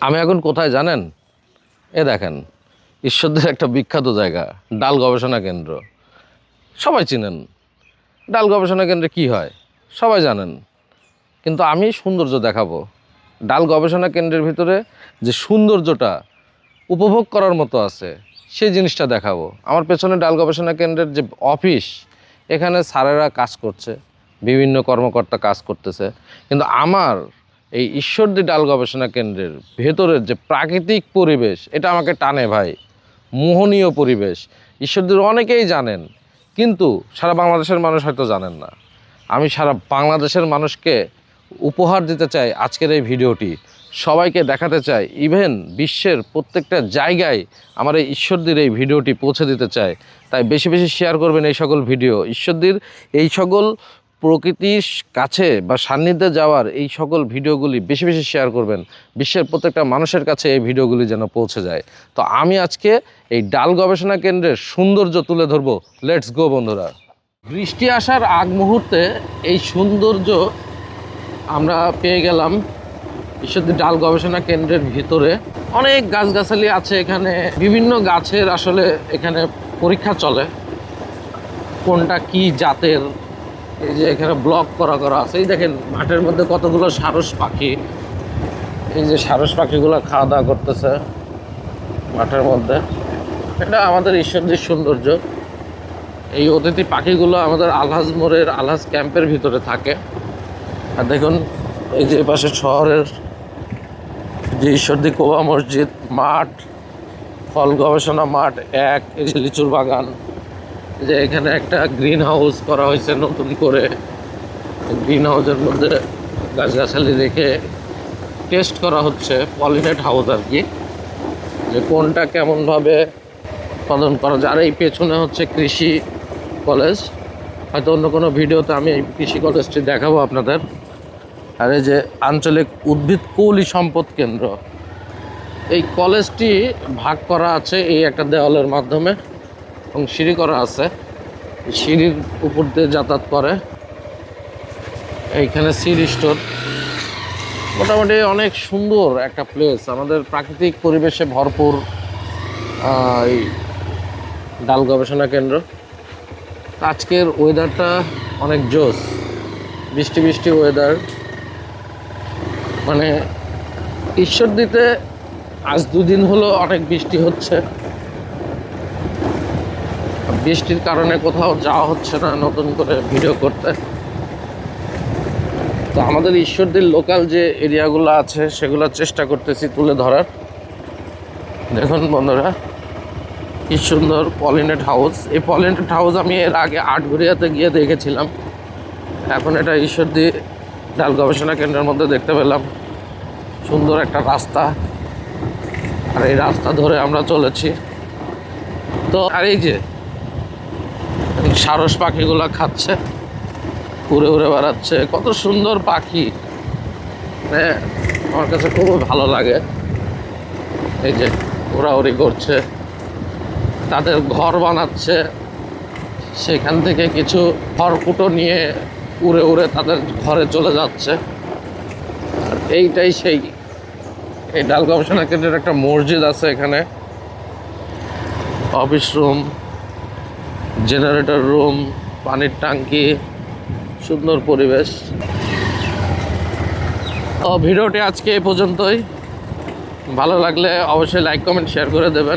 আমি এখন কোথায় জানেন? এ দেখেন, ঈশ্বরদের একটা বিখ্যাত জায়গা, ডাল গবেষণা কেন্দ্র। সবাই চিনেন, ডাল গবেষণা কেন্দ্রে কি হয়? সবাই জানেন। কিন্তু আমি সৌন্দর্য দেখাবো। ডাল গবেষণা কেন্দ্রের ভিতরে যে সৌন্দর্যটা উপভোগ করার মতো আছে, সেই জিনিসটা দেখাবো। আমার পেছনে ডাল গবেষণা কেন্দ্রের যে অফিস, এখানে স্যারেরা কাজ করছে, বিভিন্ন কর্মকর্তা কাজ করতেছে। কিন্তু আমার এই ঈশ্বরদী ডাল গবেষণা কেন্দ্রের ভেতরের যে প্রাকৃতিক পরিবেশ, এটা আমাকে টানে ভাই। মোহনীয় পরিবেশ। ঈশ্বরদীর অনেকেই জানেন, কিন্তু সারা বাংলাদেশের মানুষ হয়তো জানেন না। আমি সারা বাংলাদেশের মানুষকে উপহার দিতে চাই আজকের এই ভিডিওটি। সবাইকে দেখাতে চাই, ইভেন বিশ্বের প্রত্যেকটা জায়গায় আমার এই ঈশ্বরদীর এই ভিডিওটি পৌঁছে দিতে চাই। তাই বেশি বেশি শেয়ার করবেন এই সকল ভিডিও। ঈশ্বরদীর এই সকল প্রকৃতির কাছে বা সান্নিধ্যে যাওয়ার এই সকল ভিডিওগুলি বেশি বেশি শেয়ার করবেন। বিশ্বের প্রত্যেকটা মানুষের কাছে এই ভিডিওগুলি যেন পৌঁছে যায়। তো আমি আজকে এই ডাল গবেষণা কেন্দ্রের সৌন্দর্য তুলে ধরবো। লেটস গো বন্ধুরা। বৃষ্টি আসার আগ মুহূর্তে এই সৌন্দর্য আমরা পেয়ে গেলাম ঈশ্বরদী ডাল গবেষণা কেন্দ্রের ভিতরে। অনেক গাছগাছালি আছে এখানে। বিভিন্ন গাছের আসলে এখানে পরীক্ষা চলে। কোনটা কি জাতের? এই যে এখানে ব্লক করা করা আছে। এই দেখেন, মাঠের মধ্যে কতগুলো সারস পাখি। এই যে সারস পাখিগুলো খাওয়া দাওয়া করতেছে মাঠের মধ্যে। এটা আমাদের ঈশ্বরদীর সৌন্দর্য। এই অতিথি পাখিগুলো আমাদের আলহাজ মোড়ের আলহাজ ক্যাম্পের ভিতরে থাকে। আর দেখুন, এই যে পাশে শহরের যে ঈশ্বরদী কোবা মসজিদ, মাঠ, ফল গবেষণা মাঠ, এক, এই যে লিচুর বাগান। যে এখানে একটা গ্রিন হাউস করা হয়েছে নতুন করে। গ্রিন হাউসের মধ্যে গাছগাছালি রেখে টেস্ট করা হচ্ছে পলিনেট হাউস আর কি। যে কোনটা কেমনভাবে উৎপাদন করা যায়। আর এই পেছনে হচ্ছে কৃষি কলেজ হয়তো অন্য কোনো ভিডিওতে আমি এই কৃষি কলেজটি দেখাবো আপনাদের। আর এই যে আঞ্চলিক উদ্ভিদ কৌলি সম্পদ কেন্দ্র। এই কলেজটি ভাগ করা আছে এই একটা দেওয়ালের মাধ্যমে। এবং সিঁড়ি করা আছে। সিঁড়ির উপর দিয়ে যাতায়াত করে। এইখানে সিঁড়ি স্টোর। মোটামুটি অনেক সুন্দর একটা প্লেস আমাদের প্রাকৃতিক পরিবেশে ভরপুর এই ডাল গবেষণা কেন্দ্র। আজকের ওয়েদারটা অনেক জোস বৃষ্টি বৃষ্টি ওয়েদার মানে ঈশ্বর দিতে আজ দুদিন হলো অনেক বৃষ্টি হচ্ছে। বৃষ্টির কারণে কোথাও যাওয়া হচ্ছে না নতুন করে ভিডিও করতে। তো আমাদের ঈশ্বরদীর লোকাল যে এরিয়াগুলো আছে, সেগুলো চেষ্টা করতেছি তুলে ধরার। দেখুন বন্ধুরা, কি সুন্দর পলিনেট হাউস এই পলিনেট হাউস আমি এর আগে আটঘরিয়াতে গিয়ে দেখেছিলাম। এখন এটা ঈশ্বরদী ডাল গবেষণা কেন্দ্রের মধ্যে দেখতে পেলাম। সুন্দর একটা রাস্তা। আর এই রাস্তা ধরে আমরা চলেছি। তো আর এই যে সারস পাখিগুলো খাচ্ছে উড়ে উড়ে বেড়াচ্ছে। কত সুন্দর পাখি। মানে আমার কাছে খুব ভালো লাগে। এই যে ওড়াউড়ি করছে, তাদের ঘর বানাচ্ছে। সেখান থেকে কিছু খড়কুটো নিয়ে উড়ে উড়ে তাদের ঘরে চলে যাচ্ছে। আর এইটাই সেই, এই ডাল গবেষণা কেন্দ্রের একটা মসজিদ আছে এখানে। Office room. জেনারেটর রুম পানির ট্যাঙ্কি, সুন্দর পরিবেশ। ভিডিওটি আজকে এ পর্যন্তই। ভালো লাগলে অবশ্যই লাইক কমেন্ট শেয়ার করে দেবেন।